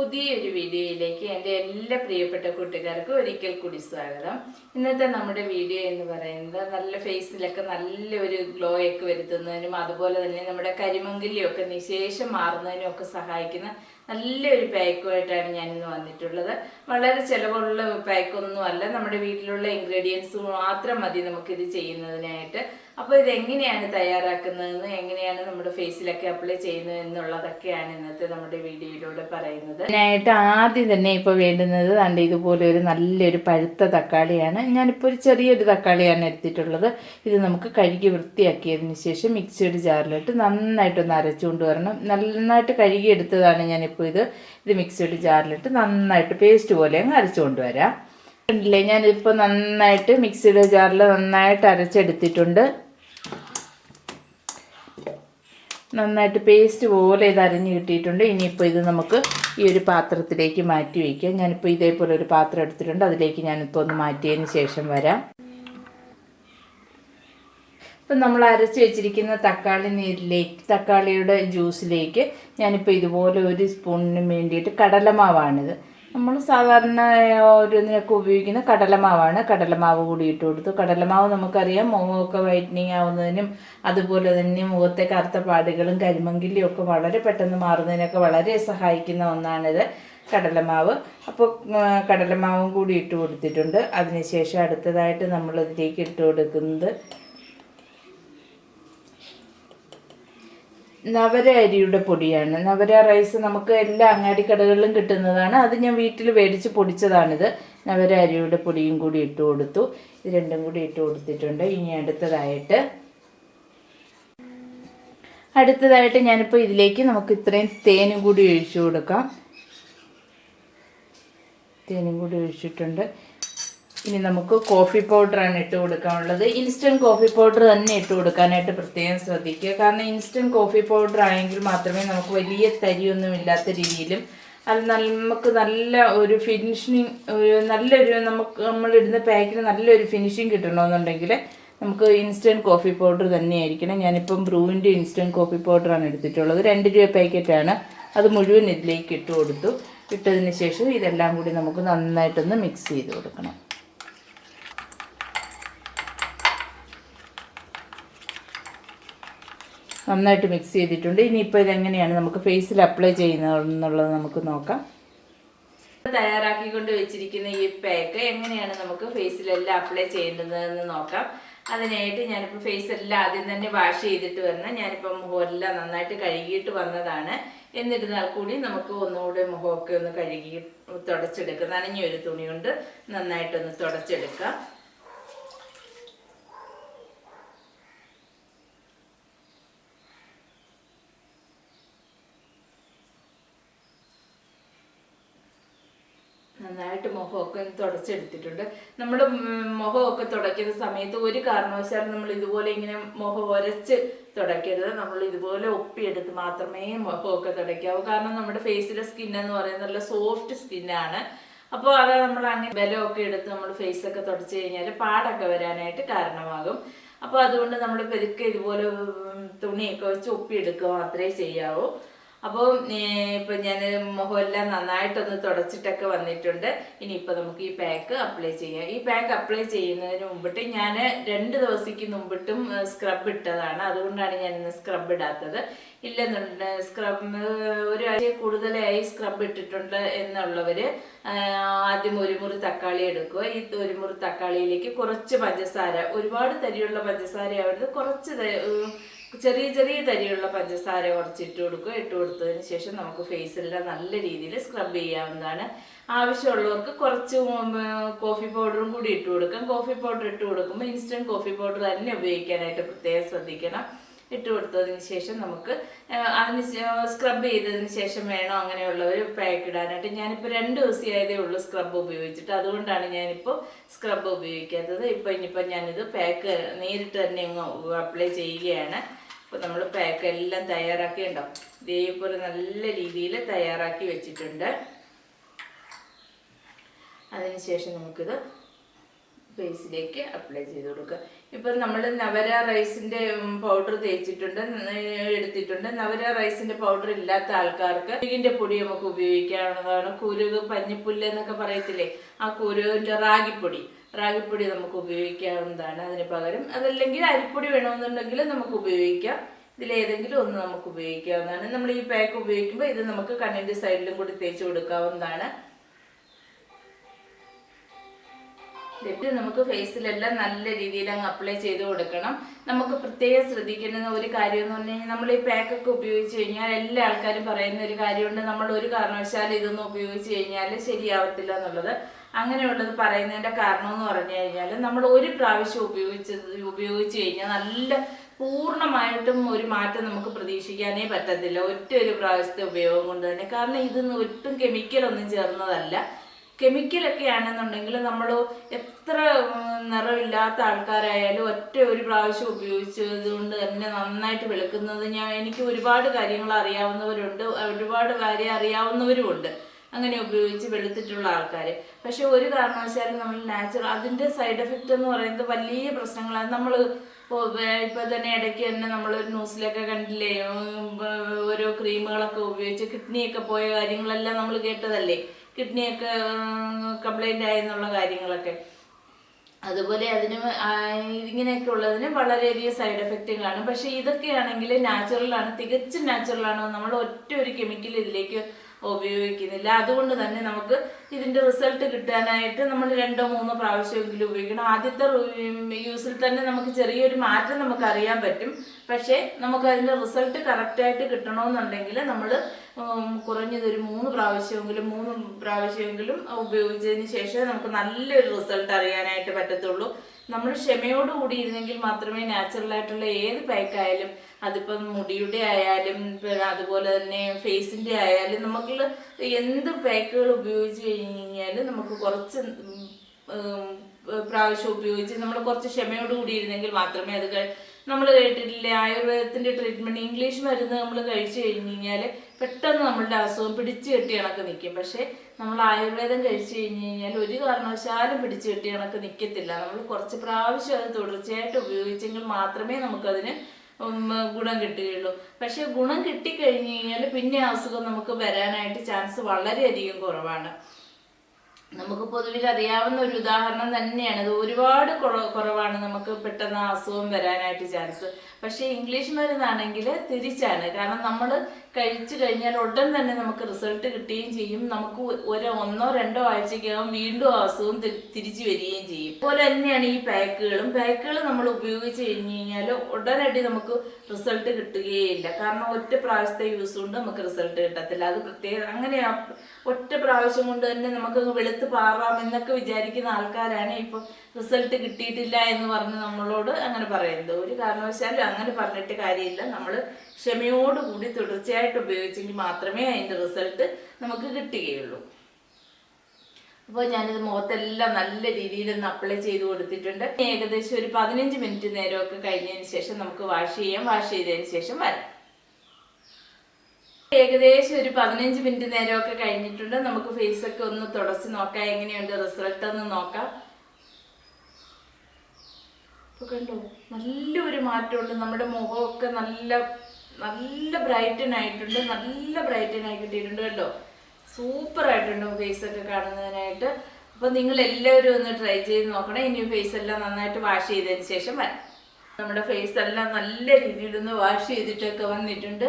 പുതിയൊരു വീഡിയോയിലേക്ക് എന്റെ എല്ലാ പ്രിയപ്പെട്ട കൂട്ടുകാർക്കും ഒരിക്കൽ കൂടി സ്വാഗതം. ഇന്നത്തെ നമ്മുടെ വീഡിയോ എന്ന് പറയുന്നത് നല്ല ഫേസിലൊക്കെ നല്ലൊരു ഗ്ലോ ഒക്കെ വരുത്തുന്നതിനും അതുപോലെ തന്നെ നമ്മുടെ കരിമങ്കിലിയൊക്കെ നിശേഷം മാറുന്നതിനും ഒക്കെ സഹായിക്കുന്ന നല്ലൊരു പാക്കുമായിട്ടാണ് ഞാൻ ഇന്ന് വന്നിട്ടുള്ളത്. വളരെ ചിലവുള്ള പാക്കൊന്നും അല്ല നമ്മുടെ വീട്ടിലുള്ള ഇൻഗ്രീഡിയൻസ് മാത്രം മതി നമുക്കിത് ചെയ്യുന്നതിനായിട്ട്. അപ്പോൾ ഇത് എങ്ങനെയാണ് തയ്യാറാക്കുന്നതെന്ന് എങ്ങനെയാണ് നമ്മുടെ ഫേസിലൊക്കെ അപ്ലൈ ചെയ്യുന്നത് എന്നുള്ളതൊക്കെയാണ് ഇന്നത്തെ നമ്മുടെ വീഡിയോയിലൂടെ പറയുന്നത്. അതിനായിട്ട് ആദ്യം തന്നെ ഇപ്പോൾ വേണ്ടുന്നത് കണ്ട് ഇതുപോലെ ഒരു നല്ലൊരു പഴുത്ത തക്കാളിയാണ്. ഞാനിപ്പോൾ ഒരു ചെറിയൊരു തക്കാളിയാണ് എടുത്തിട്ടുള്ളത്. ഇത് നമുക്ക് കഴുകി വൃത്തിയാക്കിയതിന് ശേഷം മിക്സിയുടെ ജാറിലിട്ട് നന്നായിട്ടൊന്ന് അരച്ചുകൊണ്ട് വരണം. നന്നായിട്ട് കഴുകി എടുത്തതാണ് ഞാനിപ്പോൾ ഇത് ഇത് മിക്സിയുടെ ജാറിലിട്ട് നന്നായിട്ട് പേസ്റ്റ് പോലെ അങ്ങ് അരച്ചുകൊണ്ട് വരാം ഉണ്ടല്ലേ ഞാനിപ്പോൾ നന്നായിട്ട് മിക്സിയുടെ ജാറിൽ നന്നായിട്ട് അരച്ചെടുത്തിട്ടുണ്ട്. നന്നായിട്ട് പേസ്റ്റ് പോലെ ഇത് അരഞ്ഞ് കിട്ടിയിട്ടുണ്ട്. ഇനിയിപ്പോൾ ഇത് നമുക്ക് ഈ ഒരു പാത്രത്തിലേക്ക് മാറ്റി വയ്ക്കാം ഞാനിപ്പോൾ ഇതേപോലെ ഒരു പാത്രം എടുത്തിട്ടുണ്ട്. അതിലേക്ക് ഞാനിപ്പോൾ ഒന്ന് മാറ്റിയതിന് ശേഷം വരാം. ഇപ്പം നമ്മൾ അരച്ച് വെച്ചിരിക്കുന്ന തക്കാളി നീരിലേക്ക് തക്കാളിയുടെ ജ്യൂസിലേക്ക് ഞാനിപ്പോൾ ഇതുപോലെ ഒരു സ്പൂണിന് വേണ്ടിയിട്ട് കടലമാവാണിത്. നമ്മൾ സാധാരണ ഓരോന്നിനൊക്കെ ഉപയോഗിക്കുന്ന കടലമാവാണ്. കടലമാവ് കൂടി ഇട്ട് കൊടുത്തു. കടലമാവ് നമുക്കറിയാം മുഖമൊക്കെ വൈറ്റനിങ് ആവുന്നതിനും അതുപോലെ തന്നെ മുഖത്തെ കറുത്ത പാടുകളും കരിമങ്കിലും ഒക്കെ വളരെ പെട്ടെന്ന് മാറുന്നതിനൊക്കെ വളരെ സഹായിക്കുന്ന ഒന്നാണിത് കടലമാവ്. അപ്പോൾ കടലമാവും കൂടി ഇട്ട് കൊടുത്തിട്ടുണ്ട്. അതിനുശേഷം അടുത്തതായിട്ട് നമ്മൾ ഇതിലേക്ക് ഇട്ട് കൊടുക്കുന്നത് നവര അരിയുടെ പൊടിയാണ്. നവര റൈസ് നമുക്ക് എല്ലാ അങ്ങാടി കടകളിലും കിട്ടുന്നതാണ്. അത് ഞാൻ വീട്ടിൽ മേടിച്ച് പൊടിച്ചതാണിത്. നവര അരിയുടെ പൊടിയും കൂടി ഇട്ട് കൊടുത്തു. ഇത് രണ്ടും കൂടി ഇട്ട് കൊടുത്തിട്ടുണ്ട്. ഇനി അടുത്തതായിട്ട് അടുത്തതായിട്ട് ഞാനിപ്പോൾ ഇതിലേക്ക് നമുക്ക് ഇത്രയും തേനും കൂടി ഒഴിച്ചു കൊടുക്കാം. തേനും കൂടി ഒഴിച്ചിട്ടുണ്ട്. ഇനി നമുക്ക് കോഫി പൗഡറാണ് ഇട്ട് കൊടുക്കാനുള്ളത്. ഇൻസ്റ്റന്റ് കോഫി പൗഡർ തന്നെ ഇട്ട് കൊടുക്കാനായിട്ട് പ്രത്യേകം ശ്രദ്ധിക്കുക. കാരണം ഇൻസ്റ്റന്റ് കോഫി പൗഡർ ആയെങ്കിൽ മാത്രമേ നമുക്ക് വലിയ തരിയൊന്നും ഇല്ലാത്ത രീതിയിലും അത് നമുക്ക് നല്ല ഒരു ഫിനിഷിങ് ഒരു നല്ലൊരു നമുക്ക് നമ്മൾ ഇടുന്ന പാക്കിന് നല്ലൊരു ഫിനിഷിങ് കിട്ടണമെന്നുണ്ടെങ്കിൽ നമുക്ക് ഇൻസ്റ്റന്റ് കോഫി പൗഡർ തന്നെയായിരിക്കണം ഞാനിപ്പം ബ്രൂവിന്റെ ഇൻസ്റ്റന്റ് കോഫി പൗഡറാണ് എടുത്തിട്ടുള്ളത്. രണ്ട് രൂപ പാക്കറ്റാണ് അത് മുഴുവൻ ഇതിലേക്ക് ഇട്ട് കൊടുത്തു. ഇട്ടതിന് ശേഷം ഇതെല്ലാം കൂടി നമുക്ക് നന്നായിട്ടൊന്ന് മിക്സ് ചെയ്ത് കൊടുക്കണം. നന്നായിട്ട് മിക്സ് ചെയ്തിട്ടുണ്ട്. ഇനിയിപ്പോൾ ഇതെങ്ങനെയാണ് നമുക്ക് ഫേസിൽ അപ്ലൈ ചെയ്യുന്നത് എന്നുള്ളത് നമുക്ക് നോക്കാം. തയ്യാറാക്കിക്കൊണ്ട് വെച്ചിരിക്കുന്ന ഈ പാക്ക് എങ്ങനെയാണ് നമുക്ക് ഫേസിലെല്ലാം അപ്ലൈ ചെയ്യേണ്ടതെന്ന് നോക്കാം. അതിനായിട്ട് ഞാനിപ്പോൾ ഫേസ് എല്ലാം ആദ്യം തന്നെ വാഷ് ചെയ്തിട്ട് വരണം. ഞാനിപ്പോൾ മുഖമെല്ലാം നന്നായിട്ട് കഴുകിയിട്ട് വന്നതാണ്. എന്നിരുന്നാൽ കൂടി നമുക്ക് ഒന്നുകൂടെ മുഖമൊക്കെ ഒന്ന് കഴുകി തുടച്ചെടുക്കുക നനഞ്ഞൊരു തുണി കൊണ്ട് നന്നായിട്ടൊന്ന് തുടച്ചെടുക്കാം. നന്നായിട്ട് മുഖമൊക്കെ തുടച്ചെടുത്തിട്ടുണ്ട്. നമ്മൾ മുഖമൊക്കെ തുടയ്ക്കുന്ന സമയത്ത് ഒരു കാരണവശാലും നമ്മൾ ഇതുപോലെ ഇങ്ങനെ മുഖം ഒരച്ച് തുടയ്ക്കരുത്. നമ്മൾ ഇതുപോലെ ഒപ്പിയെടുത്ത് മാത്രമേ മുഖമൊക്കെ തുടയ്ക്കാവൂ. കാരണം നമ്മുടെ ഫേസിലെ സ്കിൻ എന്ന് പറയുന്നത് നല്ല സോഫ്റ്റ് സ്കിന്നാണ് അപ്പോൾ അത് നമ്മൾ അങ്ങനെ ബലമൊക്കെ എടുത്ത് നമ്മൾ ഫേസൊക്കെ തുടച്ചു കഴിഞ്ഞാൽ പാടൊക്കെ വരാനായിട്ട് കാരണമാകും. അപ്പോൾ അതുകൊണ്ട് നമ്മൾ പെരുക്കെ ഇതുപോലെ തുണിയൊക്കെ വെച്ച് ഒപ്പിയെടുക്കുക മാത്രമേ ചെയ്യാവൂ. അപ്പോൾ ഇപ്പൊ ഞാൻ മുഖമെല്ലാം നന്നായിട്ടൊന്ന് തുടച്ചിട്ടൊക്കെ വന്നിട്ടുണ്ട്. ഇനി ഇപ്പൊ നമുക്ക് ഈ പാക്ക് അപ്ലൈ ചെയ്യാം. ഈ പാക്ക് അപ്ലൈ ചെയ്യുന്നതിന് മുമ്പിട്ട് ഞാൻ രണ്ട് ദിവസത്തേക്ക് മുമ്പിട്ടും സ്ക്രബ് ഇട്ടതാണ്. അതുകൊണ്ടാണ് ഞാൻ ഇന്ന് സ്ക്രബ് ഇടാത്തത്. ഇല്ലെന്നുണ്ട് സ്ക്രബ് ഒരാഴ്ച കൂടുതലായി സ്ക്രബ് ഇട്ടിട്ടുണ്ട് എന്നുള്ളവർ ആദ്യം ഒരു മുറി തക്കാളി എടുക്കുക. ഈ ഒരു മുറി തക്കാളിയിലേക്ക് കുറച്ച് പഞ്ചസാര ഒരുപാട് തരിയുള്ള പഞ്ചസാര ആവരുത് കുറച്ച് ചെറിയ ചെറിയ തരിയുള്ള പഞ്ചസാര കുറച്ച് ഇട്ട് കൊടുക്കുക. ഇട്ട് കൊടുത്തതിന് ശേഷം നമുക്ക് ഫേസിലെല്ലാം നല്ല രീതിയിൽ സ്ക്രബ് ചെയ്യാവുന്നതാണ്. ആവശ്യമുള്ളവർക്ക് കുറച്ച് കോഫി പൗഡറും കൂടി ഇട്ട് കൊടുക്കാം. കോഫി പൗഡർ ഇട്ട് കൊടുക്കുമ്പോൾ ഇൻസ്റ്റന്റ് കോഫി പൗഡർ തന്നെ ഉപയോഗിക്കാനായിട്ട് പ്രത്യേകം ശ്രദ്ധിക്കണം. ഇട്ട് കൊടുത്തതിന് ശേഷം നമുക്ക് അതിന് സ്ക്രബ് ചെയ്തതിന് ശേഷം വേണോ അങ്ങനെയുള്ളവർ പാക്ക് ഇടാനായിട്ട്. ഞാനിപ്പോൾ രണ്ട് ദിവസമായതേ ഉള്ളൂ സ്ക്രബ് ഉപയോഗിച്ചിട്ട്. അതുകൊണ്ടാണ് ഞാനിപ്പോൾ സ്ക്രബ് ഉപയോഗിക്കാത്തത്. ഇപ്പോൾ ഇനിയിപ്പോൾ ഞാനിത് പാക്ക് നേരിട്ട് തന്നെ അങ്ങ് അപ്ലൈ ചെയ്യുകയാണ്. അപ്പോൾ നമ്മൾ പാക്ക് എല്ലാം തയ്യാറാക്കിയിട്ടുണ്ടാവും ഇതേപോലെ നല്ല രീതിയിൽ തയ്യാറാക്കി വെച്ചിട്ടുണ്ട്. അതിനുശേഷം നമുക്കിത് ഫേസിലേക്ക് അപ്ലൈ ചെയ്ത് കൊടുക്കുക. ഇപ്പം നമ്മൾ നവര റൈസിന്റെ പൗഡർ തേച്ചിട്ടുണ്ട് എടുത്തിട്ടുണ്ട്. നവര റൈസിന്റെ പൗഡർ ഇല്ലാത്ത ആൾക്കാർക്ക് കുരുകിന്റെ പൊടി നമുക്ക് ഉപയോഗിക്കാവുന്നതാണ്. കുരുക് പഞ്ഞിപ്പുല്ല് എന്നൊക്കെ പറയത്തില്ലേ? ആ കുരുവിന്റെ റാഗിപ്പൊടി. റാഗിപ്പൊടി നമുക്ക് ഉപയോഗിക്കാവുന്നതാണ് അതിന് പകരം. അതല്ലെങ്കിൽ അരിപ്പൊടി വേണമെന്നുണ്ടെങ്കിൽ നമുക്ക് ഉപയോഗിക്കാം. ഇതിലേതെങ്കിലും ഒന്ന് നമുക്ക് ഉപയോഗിക്കാവുന്നതാണ്. നമ്മൾ ഈ പാക്ക് ഉപയോഗിക്കുമ്പോൾ ഇത് നമുക്ക് കണ്ണിന്റെ സൈഡിലും കൂടി തേച്ച് കൊടുക്കാവുന്നതാണ്. ഇത് നമുക്ക് ഫേസിലെല്ലാം നല്ല രീതിയിൽ അങ്ങ് അപ്ലൈ ചെയ്ത് കൊടുക്കണം. നമുക്ക് പ്രത്യേകം ശ്രദ്ധിക്കേണ്ടുന്ന ഒരു കാര്യം എന്ന് പറഞ്ഞു കഴിഞ്ഞാൽ നമ്മൾ ഈ പാക്കൊക്കെ ഉപയോഗിച്ച് കഴിഞ്ഞാൽ എല്ലാ ആൾക്കാരും പറയുന്ന ഒരു കാര്യമുണ്ട്. നമ്മൾ ഒരു കാരണവശാലും ഇതൊന്നും ഉപയോഗിച്ച് കഴിഞ്ഞാൽ ശരിയാവത്തില്ല എന്നുള്ളത്. അങ്ങനെയുള്ളത് പറയുന്നതിന്റെ കാരണം എന്ന് പറഞ്ഞു കഴിഞ്ഞാൽ നമ്മൾ ഒരു പ്രാവശ്യം ഉപയോഗിച്ചത് ഉപയോഗിച്ച് കഴിഞ്ഞാൽ നല്ല പൂർണമായിട്ടും ഒരു മാറ്റം നമുക്ക് പ്രതീക്ഷിക്കാനേ പറ്റത്തില്ല. ഒറ്റ ഒരു പ്രാവശ്യത്തെ ഉപയോഗം കൊണ്ട് തന്നെ. കാരണം ഇതൊന്നും ഒട്ടും കെമിക്കലൊന്നും ചേർന്നതല്ല. കെമിക്കലൊക്കെ ആണെന്നുണ്ടെങ്കിൽ നമ്മൾ എത്ര നിറമില്ലാത്ത ആൾക്കാരായാലും ഒറ്റ ഒരു പ്രാവശ്യം ഉപയോഗിച്ചത് കൊണ്ട് തന്നെ നന്നായിട്ട് വെളുക്കുന്നത് ഞാൻ എനിക്ക് ഒരുപാട് കാര്യങ്ങൾ അറിയാവുന്നവരുണ്ട്. ഒരുപാട് കാര്യം അറിയാവുന്നവരുമുണ്ട്. അങ്ങനെ ഉപയോഗിച്ച് വെളുത്തിട്ടുള്ള ആൾക്കാർ പക്ഷെ ഒരു കാരണവശാലും നമ്മൾ നാച്ചുറൽ അതിന്റെ സൈഡ് എഫക്റ്റ് എന്ന് പറയുന്നത് വലിയ പ്രശ്നങ്ങളാണ്. നമ്മൾ ഇപ്പോൾ തന്നെ ഇടയ്ക്ക് തന്നെ നമ്മൾ ന്യൂസിലൊക്കെ കണ്ടില്ലേ ഓരോ ക്രീമുകളൊക്കെ ഉപയോഗിച്ച് കിഡ്നിയൊക്കെ പോയ കാര്യങ്ങളെല്ലാം നമ്മൾ കേട്ടതല്ലേ? കിഡ്നിയൊക്കെ കംപ്ലൈന്റ് ആയെന്നുള്ള കാര്യങ്ങളൊക്കെ. അതുപോലെ അതിന് ഇങ്ങനെയൊക്കെ ഉള്ളതിന് വളരെയധികം സൈഡ് എഫക്റ്റ് കാണും പക്ഷേ ഇതൊക്കെയാണെങ്കിൽ നാച്ചുറലാണ് തികച്ചും നാച്ചുറലാണ് നമ്മൾ ഒറ്റ ഒരു കെമിക്കൽ ഇതിലേക്ക് ഉപയോഗിക്കുന്നില്ല. അതുകൊണ്ട് തന്നെ നമുക്ക് ഇതിന്റെ റിസൾട്ട് കിട്ടാനായിട്ട് നമ്മൾ രണ്ടോ മൂന്നോ പ്രാവശ്യമെങ്കിലും ഉപയോഗിക്കണം. ആദ്യത്തെ യൂസിൽ തന്നെ നമുക്ക് ചെറിയൊരു മാറ്റം നമുക്ക് അറിയാൻ പറ്റും. പക്ഷേ നമുക്ക് അതിന്റെ റിസൾട്ട് കറക്റ്റായിട്ട് കിട്ടണമെന്നുണ്ടെങ്കിൽ നമ്മൾ കുറഞ്ഞത് ഒരു മൂന്ന് പ്രാവശ്യമെങ്കിലും മൂന്ന് പ്രാവശ്യമെങ്കിലും ഉപയോഗിച്ചതിന് ശേഷം നമുക്ക് നല്ലൊരു റിസൾട്ട് അറിയാനായിട്ട് പറ്റത്തുള്ളൂ. നമ്മൾ ക്ഷമയോടുകൂടി ഇരുന്നെങ്കിൽ മാത്രമേ നാച്ചുറൽ ആയിട്ടുള്ള ഏത് പാക്കായാലും അതിപ്പം മുടിയുടെ ആയാലും അതുപോലെ തന്നെ ഫേസിന്റെ ആയാലും നമുക്ക് എന്ത് പാക്കുകൾ ഉപയോഗിച്ച് കഴിഞ്ഞ് കഴിഞ്ഞാൽ നമുക്ക് കുറച്ച് പ്രാവശ്യം ഉപയോഗിച്ച് നമ്മൾ കുറച്ച് ക്ഷമയോട് കൂടി ഇരുന്നെങ്കിൽ മാത്രമേ അത് നമ്മൾ കേട്ടിട്ടില്ലേ? ആയുർവേദത്തിന്റെ ട്രീറ്റ്മെന്റ് ഇംഗ്ലീഷ് മരുന്ന് നമ്മൾ കഴിച്ചു കഴിഞ്ഞു കഴിഞ്ഞാൽ പെട്ടെന്ന് നമ്മളുടെ അസുഖം പിടിച്ചു കെട്ടി കണക്ക് നിൽക്കും പക്ഷേ നമ്മൾ ആയുർവേദം കഴിച്ചു കഴിഞ്ഞു കഴിഞ്ഞാൽ ഒരു കാരണവശാലും പിടിച്ചു കെട്ടി കണക്ക് നിൽക്കത്തില്ല നമ്മൾ കുറച്ച് പ്രാവശ്യം അത് തുടർച്ചയായിട്ട് ഉപയോഗിച്ചെങ്കിൽ മാത്രമേ നമുക്കതിന് ഗുണം കിട്ടുകയുള്ളൂ. പക്ഷെ ഗുണം കിട്ടിക്കഴിഞ്ഞ് കഴിഞ്ഞാൽ പിന്നെ അസുഖം നമുക്ക് വരാനായിട്ട് ചാൻസ് വളരെയധികം കുറവാണ്. നമുക്ക് പൊതുവിൽ അറിയാവുന്ന ഒരു ഉദാഹരണം തന്നെയാണ്. അത് ഒരുപാട് കുറവാണ്. നമുക്ക് പെട്ടെന്ന് അസുഖം വരാനായിട്ട് ചാൻസ്. പക്ഷേ ഇംഗ്ലീഷ് മരുന്നാണെങ്കിൽ തിരിച്ചാണ്. കാരണം നമ്മൾ കഴിച്ചു കഴിഞ്ഞാൽ ഉടൻ തന്നെ നമുക്ക് റിസൾട്ട് കിട്ടുകയും ചെയ്യും. നമുക്ക് ഒരു ഒന്നോ രണ്ടോ ആഴ്ചക്കകം വീണ്ടും അസുഖം തിരിച്ചു വരികയും ചെയ്യും. അതുപോലെ തന്നെയാണ് ഈ പാക്കുകളും. പാക്കുകൾ നമ്മൾ ഉപയോഗിച്ച് കഴിഞ്ഞ് കഴിഞ്ഞാൽ ഉടനടി നമുക്ക് റിസൾട്ട് കിട്ടുകയില്ല കാരണം ഒറ്റ പ്രാവശ്യത്തെ യൂസ് കൊണ്ട് നമുക്ക് റിസൾട്ട് കിട്ടത്തില്ല. അത് പ്രത്യേകം അങ്ങനെ ഒറ്റ പ്രാവശ്യം കൊണ്ട് തന്നെ നമുക്ക് വെളുത്ത് പാറാം എന്നൊക്കെ വിചാരിക്കുന്ന ആൾക്കാരാണ് ഇപ്പൊ റിസൾട്ട് കിട്ടിയിട്ടില്ല എന്ന് പറഞ്ഞ് നമ്മളോട് അങ്ങനെ പറയുന്നത്. ഒരു കാരണവശാലും അങ്ങനെ പറഞ്ഞിട്ട് കാര്യമില്ല. നമ്മൾ ക്ഷമയോടുകൂടി തുടർച്ചയായിട്ട് ഉപയോഗിച്ചെങ്കിൽ മാത്രമേ അതിന്റെ റിസൾട്ട് നമുക്ക് കിട്ടുകയുള്ളൂ. അപ്പോൾ ഞാനിത് മുഖത്തെല്ലാം നല്ല രീതിയിൽ ഒന്ന് അപ്ലൈ ചെയ്ത് കൊടുത്തിട്ടുണ്ട്. ഏകദേശം ഒരു പതിനഞ്ച് മിനിറ്റ് നേരമൊക്കെ കഴിഞ്ഞതിന് ശേഷം നമുക്ക് വാഷ് ചെയ്യാം. വാഷ് ചെയ്തതിന് ശേഷം വരാം. ഏകദേശം ഒരു പതിനഞ്ച് മിനിറ്റ് നേരമൊക്കെ കഴിഞ്ഞിട്ടുണ്ട്. നമുക്ക് ഫേസ് ഒക്കെ ഒന്ന് തുടച്ച് നോക്കാം. എങ്ങനെയുണ്ട് റിസൾട്ട് ഒന്ന് നോക്കാം. കണ്ടോ? നല്ലൊരു മാറ്റമുണ്ട്. നമ്മുടെ മുഖമൊക്കെ നല്ല നല്ല ബ്രൈറ്റൻ ആയിട്ടുണ്ട് നല്ല ബ്രൈറ്റൻ ആയി കിട്ടിയിട്ടുണ്ട് കേട്ടോ. സൂപ്പർ ആയിട്ടുണ്ട് ഫേസ് ഒക്കെ കാണുന്നതിനായിട്ട്. അപ്പൊ നിങ്ങൾ എല്ലാവരും ഒന്ന് ട്രൈ ചെയ്ത് നോക്കണം. ഇനി ഫേസ് എല്ലാം നന്നായിട്ട് വാഷ് ചെയ്തതിന് ശേഷം വരാം. നമ്മുടെ ഫേസ് എല്ലാം നല്ല രീതിയിൽ ഒന്ന് വാഷ് ചെയ്തിട്ടൊക്കെ വന്നിട്ടുണ്ട്.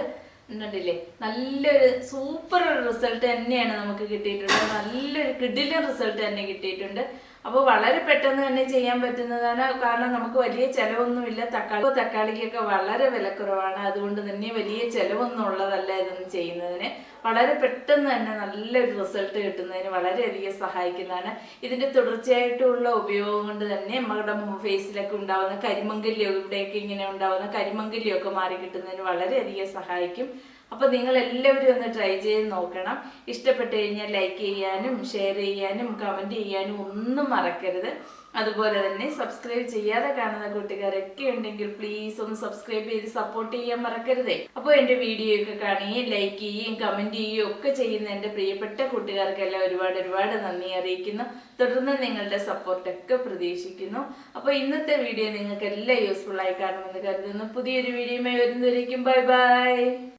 ഉണ്ടല്ലേ? നല്ലൊരു സൂപ്പർ റിസൾട്ട് തന്നെയാണ് നമുക്ക് കിട്ടിയിട്ടുള്ളത് നല്ലൊരു കിഡിലും റിസൾട്ട് തന്നെ കിട്ടിയിട്ടുണ്ട്. അപ്പോൾ വളരെ പെട്ടെന്ന് തന്നെ ചെയ്യാൻ പറ്റുന്നതാണ്. കാരണം നമുക്ക് വലിയ ചെലവൊന്നുമില്ല. തക്കാളി തക്കാളിക്കൊക്കെ വളരെ വിലക്കുറവാണ്. അതുകൊണ്ട് തന്നെ വലിയ ചെലവൊന്നും ഉള്ളതല്ല ഇതൊന്നും ചെയ്യുന്നതിന്. വളരെ പെട്ടെന്ന് തന്നെ നല്ലൊരു റിസൾട്ട് കിട്ടുന്നതിന് വളരെയധികം സഹായിക്കുന്നതാണ്. ഇതിന്റെ തുടർച്ചയായിട്ടുള്ള ഉപയോഗം കൊണ്ട് തന്നെ നമ്മുടെ ഫേസിലൊക്കെ ഉണ്ടാവുന്ന കരിമങ്കല്യം ഇവിടെയൊക്കെ ഇങ്ങനെ ഉണ്ടാവുന്ന കരിമങ്കല്യമൊക്കെ മാറി കിട്ടുന്നതിന് വളരെയധികം സഹായിക്കും. അപ്പൊ നിങ്ങൾ എല്ലാവരും ഒന്ന് ട്രൈ ചെയ്ത് നോക്കണം. ഇഷ്ടപ്പെട്ടു കഴിഞ്ഞാൽ ലൈക്ക് ചെയ്യാനും ഷെയർ ചെയ്യാനും കമന്റ് ചെയ്യാനും ഒന്നും മറക്കരുത്. അതുപോലെ തന്നെ സബ്സ്ക്രൈബ് ചെയ്യാതെ കാണുന്ന കൂട്ടുകാരൊക്കെ ഉണ്ടെങ്കിൽ പ്ലീസ് ഒന്ന് സബ്സ്ക്രൈബ് ചെയ്ത് സപ്പോർട്ട് ചെയ്യാൻ മറക്കരുതേ. അപ്പോൾ എന്റെ വീഡിയോ ഒക്കെ കാണുകയും ലൈക്ക് ചെയ്യുകയും കമന്റ് ചെയ്യുകയും ഒക്കെ ചെയ്യുന്ന എന്റെ പ്രിയപ്പെട്ട കൂട്ടുകാർക്കെല്ലാം ഒരുപാട് ഒരുപാട് നന്ദി അറിയിക്കുന്നു. തുടർന്ന് നിങ്ങളുടെ സപ്പോർട്ടൊക്കെ പ്രതീക്ഷിക്കുന്നു. അപ്പോൾ ഇന്നത്തെ വീഡിയോ നിങ്ങൾക്ക് എല്ലാം യൂസ്ഫുൾ ആയി കാണുമെന്ന് കരുതുന്നു. പുതിയൊരു വീഡിയോയുമായി വരുന്നവരേക്കും ബൈ ബൈ